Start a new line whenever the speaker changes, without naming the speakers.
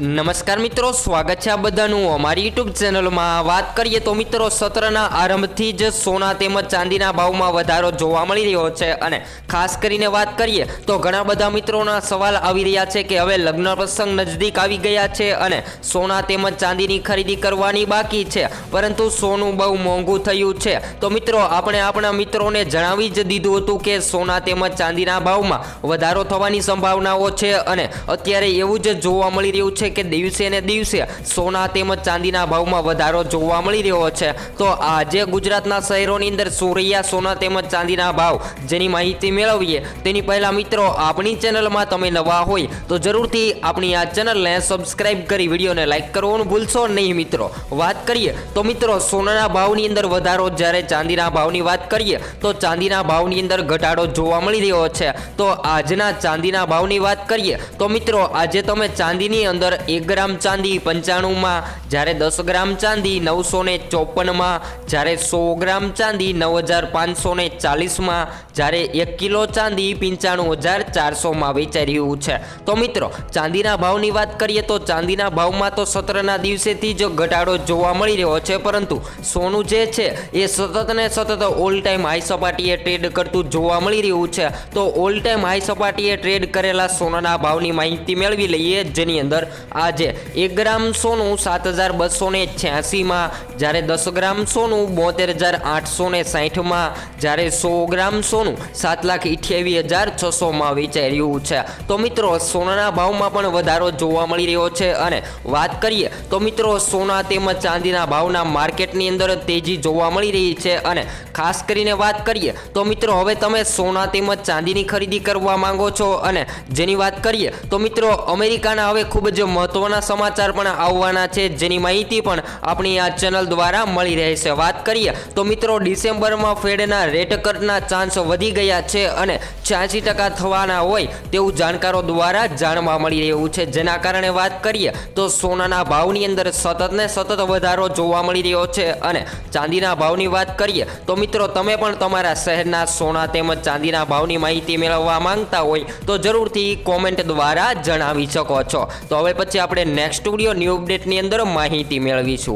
નમસ્કાર મિત્રો, સ્વાગત છે આ બધાનું અમારી યુટ્યુબ ચેનલમાં વાત કરીએ તો મિત્રો, સત્રના આરંભથી જ સોના તેમજ ચાંદીના ભાવમાં વધારો જોવા મળી રહ્યો છે. અને ખાસ કરીને વાત કરીએ તો ઘણા બધા મિત્રોના સવાલ આવી રહ્યા છે કે હવે લગ્ન પ્રસંગ નજદીક આવી ગયા છે અને સોના તેમજ ચાંદીની ખરીદી કરવાની બાકી છે. પરંતુ સોનું બહુ મોંઘું થયું છે. તો મિત્રો, આપણે આપણા મિત્રોને જણાવી જ દીધું હતું કે સોના તેમજ ચાંદીના ભાવમાં વધારો થવાની સંભાવનાઓ છે અને અત્યારે એવું જ જોવા મળી રહ્યું છે કે દિવસે ને દિવસે સોના તેમજ ચાંદીના ભાવમાં વધારો જોવા મળી રહ્યો છે. તો આજે ગુજરાતના શહેરોની અંદર સોરૈયા, સોના તેમજ ચાંદીના ભાવ જેની માહિતી મેળવીએ તેની પહેલા મિત્રો આપણી ચેનલમાં તમે નવા હોય તો જરૂરથી આપણી આ ચેનલને સબસ્ક્રાઇબ કરી વિડીયોને લાઈક કરવાનું ભૂલશો નહીં મિત્રો. વાત કરીએ તો મિત્રો સોનાના ભાવની અંદર વધારો જ્યારે ચાંદીના ભાવની વાત કરીએ તો ચાંદીના ભાવની અંદર ઘટાડો જોવા મળી રહ્યો છે. તો આજના ચાંદીના ભાવની વાત કરીએ તો મિત્રો આજે તમે ચાંદીની અંદર એક ગ્રામ ચાંદી પંચાણુંમાં, જ્યારે દસ ગ્રામ ચાંદી નવસો ને ચોપનમાં, જ્યારે સો ગ્રામ ચાંદી નવ હજાર પાંચસો ને ચાલીસમાં, જ્યારે એક કિલો ચાંદી પંચાણું હજાર ચારસોમાં વેચાઈ રહ્યું છે. તો મિત્રો, ચાંદીના ભાવની વાત કરીએ તો ચાંદીના ભાવમાં તો સત્રના દિવસેથી જ ઘટાડો જોવા મળી રહ્યો છે, પરંતુ સોનું જે છે એ સતત ને સતત ઓલ ટાઈમ હાઈ સપાટીએ ટ્રેડ કરતું જોવા મળી રહ્યું છે. તો ઓલ ટાઈમ હાઈ સપાટીએ ટ્રેડ કરેલા સોનાના ભાવની માહિતી મેળવી લઈએ, જેની અંદર આજે એક ગ્રામ સોનું સાત હજાર બસો ને છ્યાસીમાં, જ્યારે દસ ગ્રામ સોનું બોતેર હજાર આઠસો ને સાહીઠમાં જ્યારે સો ગ્રામ સોનું સાત લાખ અઠ્યાવીસ હજાર છસોમાં વેચાઈ રહ્યું છે. તો મિત્રો, સોનાના ભાવમાં પણ વધારો જોવા મળી રહ્યો છે અને વાત કરીએ, તો મિત્રો, સોના તેમજ ચાંદીના ભાવના માર્કેટની અંદર તેજી જોવા મળી રહી છે અને ખાસ કરીને વાત કરીએ, તો મિત્રો, હવે તમે સોના તેમજ ચાંદીની ખરીદી કરવા માંગો છો અને જેની વાત કરીએ, તો મિત્રો, અમેરિકાના હવે ખૂબ જ મહત્વના સમાચાર પણ આવવાના છે, જેની માહિતી પણ આપણી આ ચેનલ દ્વારા મળી રહેશે વાત કરીએ તો મિત્રો, ડિસેમ્બરમાં ફેડના રેટ કટના ચાન્સ વધી ગયા છે અને છ્યાસી ટકા થવાના હોય તેવું જાણકારો દ્વારા જાણવા મળી રહ્યું છે. જેના કારણે વાત કરીએ તો સોનાના ભાવની અંદર સતત ને સતત વધારો જોવા મળી રહ્યો છે અને ચાંદીના ભાવની વાત કરીએ તો મિત્રો, તમે પણ તમારા શહેરના સોના તેમજ ચાંદીના ભાવની માહિતી મેળવવા માંગતા હોય તો જરૂરથી કોમેન્ટ દ્વારા જણાવી શકો છો. તો હવે પછી આપણે નેક્સ્ટ વીડિયો ન્યૂ અપડેટની અંદર માહિતી મેળવીશું.